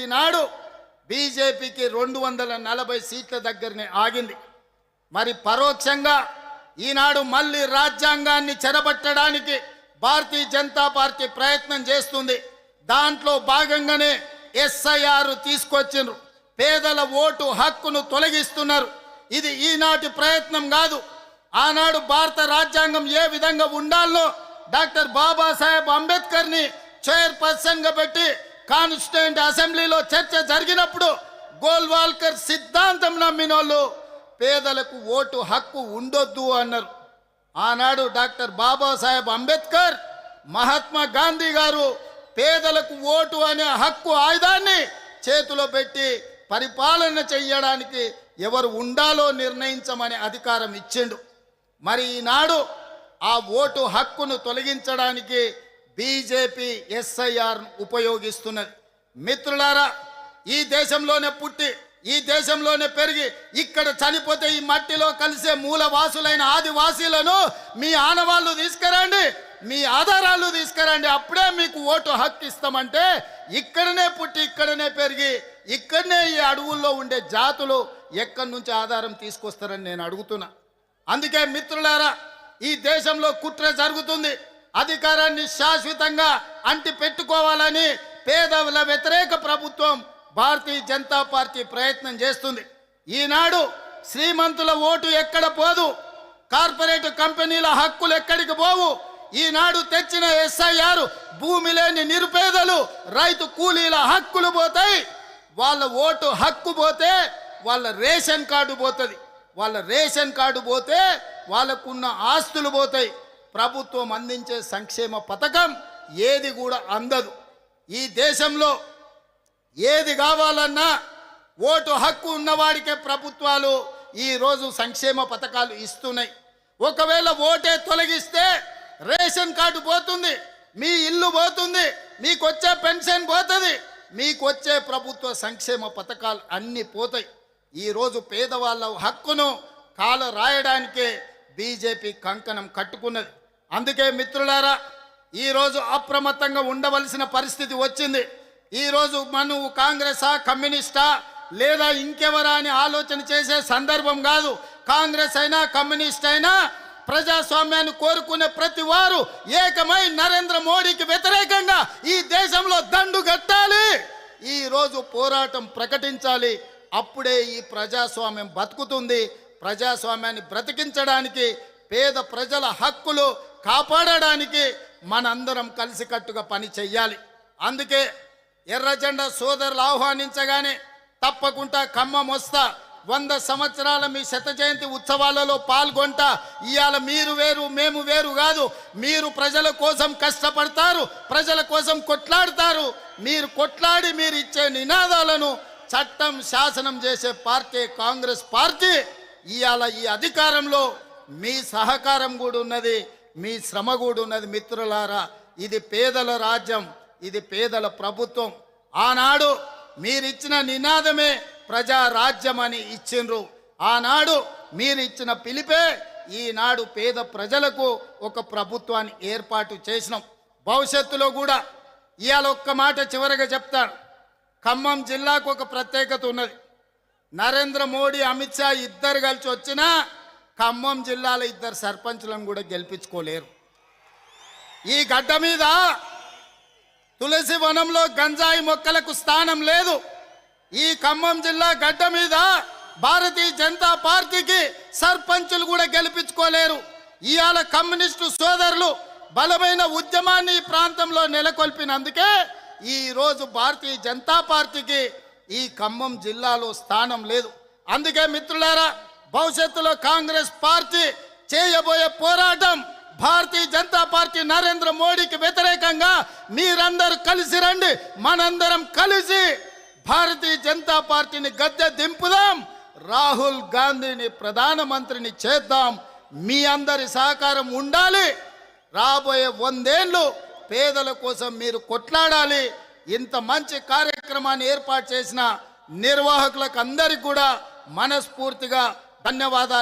ఈనాడు బీజేపీకి రెండు వందల నలభై సీట్ల దగ్గరనే ఆగింది. మరి పరోక్షంగా ఈనాడు మళ్ళీ రాజ్యాంగాన్ని చెరబట్టడానికి భారతీయ జనతా పార్టీ ప్రయత్నం చేస్తుంది. దాంట్లో భాగంగానే ఎస్ఐఆర్ తీసుకొచ్చిండ్రు. పేదల ఓటు హక్కును తొలగిస్తున్నారు. ఇది ఈనాటి ప్రయత్నం కాదు. ఆనాడు భారత రాజ్యాంగం ఏ విధంగా ఉండాలో డాక్టర్ బాబాసాహెబ్ అంబేద్కర్ని చైర్పర్సన్గా పెట్టి కాన్స్టిట్యూంట్ అసెంబ్లీలో చర్చ జరిగినప్పుడు గోల్వాల్కర్ సిద్ధాంతం నమ్మిన వాళ్ళు పేదలకు ఓటు హక్కు ఉండొద్దు అన్నారు. ఆనాడు డాక్టర్ బాబాసాహెబ్ అంబేద్కర్ మహాత్మా గాంధీ గారు పేదలకు ఓటు అనే హక్కు ఆయుధాన్ని చేతిలో పెట్టి పరిపాలన చెయ్యడానికి ఎవరు ఉండాలో నిర్ణయించమనే అధికారం ఇచ్చిండు. మరి ఈనాడు ఆ ఓటు హక్కును తొలగించడానికి బీజేపీ ఎస్ఐఆర్ ఉపయోగిస్తున్నది మిత్రులారా ఈ దేశంలోనే పుట్టి ఈ దేశంలోనే పెరిగి ఇక్కడ చనిపోతే ఈ మట్టిలో కలిసే మూలవాసులైన ఆదివాసీలను మీ ఆనవాళ్ళు తీసుకురండి మీ ఆధారాలు తీసుకురండి అప్పుడే మీకు ఓటు హక్కు ఇస్తామంటే ఇక్కడనే పుట్టి ఇక్కడనే పెరిగి ఇక్కడనే ఈ అడవుల్లో ఉండే జాతులు ఎక్కడి నుంచి ఆధారం తీసుకొస్తారని నేను అడుగుతున్నా. అందుకే మిత్రులారా ఈ దేశంలో కుట్ర జరుగుతుంది. అధికారాన్ని శాశ్వతంగా అంటి పెట్టుకోవాలని పేదవుల వ్యతిరేక ప్రభుత్వం భారతీయ జనతా పార్టీ ప్రయత్నం చేస్తుంది. ఈనాడు శ్రీమంతుల ఓటు ఎక్కడ పోదు? కార్పొరేట్ కంపెనీల హక్కులు ఎక్కడికి పోవు? ఈనాడు తెచ్చిన ఎస్ఐఆర్ భూమి లేని నిరుపేదలు రైతు కూలీల హక్కులు పోతాయి. వాళ్ళ ఓటు హక్కు పోతే వాళ్ళ రేషన్ కార్డు పోతుంది. వాళ్ళ రేషన్ కార్డు పోతే వాళ్ళకున్న ఆస్తులు పోతాయి. ప్రభుత్వం అందించే సంక్షేమ పథకం ఏది కూడా అందదు. ఈ దేశంలో ఏది కావాలన్నా ఓటు హక్కు ఉన్నవాడికే ప్రభుత్వాలు ఈరోజు సంక్షేమ పథకాలు ఇస్తున్నాయి. ఒకవేళ ఓటే తొలగిస్తే రేషన్ కార్డు పోతుంది మీ ఇల్లు పోతుంది మీకు వచ్చే పెన్షన్ పోతుంది మీకు వచ్చే ప్రభుత్వ సంక్షేమ పథకాలు అన్నీ పోతాయి. ఈరోజు పేదవాళ్ళ హక్కును కాలు రాయడానికే బీజేపీ కంకణం కట్టుకున్నది. అందుకే మిత్రులారా ఈరోజు అప్రమత్తంగా ఉండవలసిన పరిస్థితి వచ్చింది. ఈరోజు మనం కాంగ్రెసా కమ్యూనిస్టా లేదా ఇంకెవరా అని ఆలోచన చేసే సందర్భం కాదు. కాంగ్రెస్ అయినా కమ్యూనిస్ట్ అయినా ప్రజాస్వామ్యాన్ని కోరుకునే ప్రతి వారు ఏకమై నరేంద్ర మోడీకి వ్యతిరేకంగా ఈ దేశంలో దండు కట్టాలి. ఈరోజు పోరాటం ప్రకటించాలి. అప్పుడే ఈ ప్రజాస్వామ్యం బతుకుతుంది. ప్రజాస్వామ్యాన్ని బ్రతికించడానికి పేద ప్రజల హక్కులు కాపాడడానికి మనందరం కలిసికట్టుగా పని చెయ్యాలి. అందుకే ఎర్రజెండా సోదరులు ఆహ్వానించగానే తప్పకుండా ఖమ్మం వస్తా వంద సంవత్సరాల మీ శత జయంతి ఉత్సవాలలో పాల్గొంటా ఇవాళ మీరు వేరు మేము వేరు కాదు మీరు ప్రజల కోసం కష్టపడతారు ప్రజల కోసం కొట్లాడతారు మీరు కొట్లాడి మీరు ఇచ్చే నినాదాలను చట్టం శాసనం చేసే పార్టీ కాంగ్రెస్ పార్టీ ఇవాళ ఈ అధికారంలో మీ సహకారం కూడా ఉన్నది. మీ శ్రమ కూడా ఉన్నది మిత్రులారా ఇది పేదల రాజ్యం ఇది పేదల ప్రభుత్వం. ఆనాడు మీరిచ్చిన నినాదమే ప్రజా అని ఇచ్చిండ్రు. ఆనాడు మీరిచ్చిన పిలిపే ఈనాడు పేద ప్రజలకు ఒక ప్రభుత్వాన్ని ఏర్పాటు చేసినాం. భవిష్యత్తులో కూడా ఇవాళ ఒక్క మాట చివరిగా చెప్తాను ఖమ్మం జిల్లాకు ఒక ప్రత్యేకత ఉన్నది. నరేంద్ర మోడీ అమిత్ షా ఇద్దరు కలిసి వచ్చినా ఖమ్మం జిల్లాలో ఇద్దరు సర్పంచులను కూడా గెలిపించుకోలేరు. ఈ గడ్డ మీద తులసి వనంలో గంజాయి మొక్కలకు స్థానం లేదు. ఈ ఖమ్మం జిల్లా గడ్డ మీద భారతీయ జనతా పార్టీకి సర్పంచులు కూడా గెలిపించుకోలేరు. ఇవాళ కమ్యూనిస్టు సోదరులు బలమైన ఉద్యమాన్ని ఈ ప్రాంతంలో నెలకొల్పినందుకే ఈరోజు భారతీయ జనతా పార్టీకి ఈ ఖమ్మం జిల్లాలో స్థానం లేదు. అందుకే మిత్రులారా భవిష్యత్తులో కాంగ్రెస్ పార్టీ చేయబోయే పోరాటం భారతీయ జనతా పార్టీ నరేంద్ర మోడీకి వ్యతిరేకంగా మీరందరూ కలిసి రండి మనందరం కలిసి భారతీయ జనతా పార్టీని గద్దె దింపుదాం రాహుల్ గాంధీని ప్రధానమంత్రిని చేద్దాం. మీ అందరి సహకారం ఉండాలి. రాబోయే వందేళ్ళు పేదల కోసం మీరు కొట్లాడాలి. ఇంత మంచి కార్యక్రమాన్ని ఏర్పాటు చేసిన నిర్వాహకులకు అందరికీ కూడా మనస్ఫూర్తిగా ధన్యవాదాలు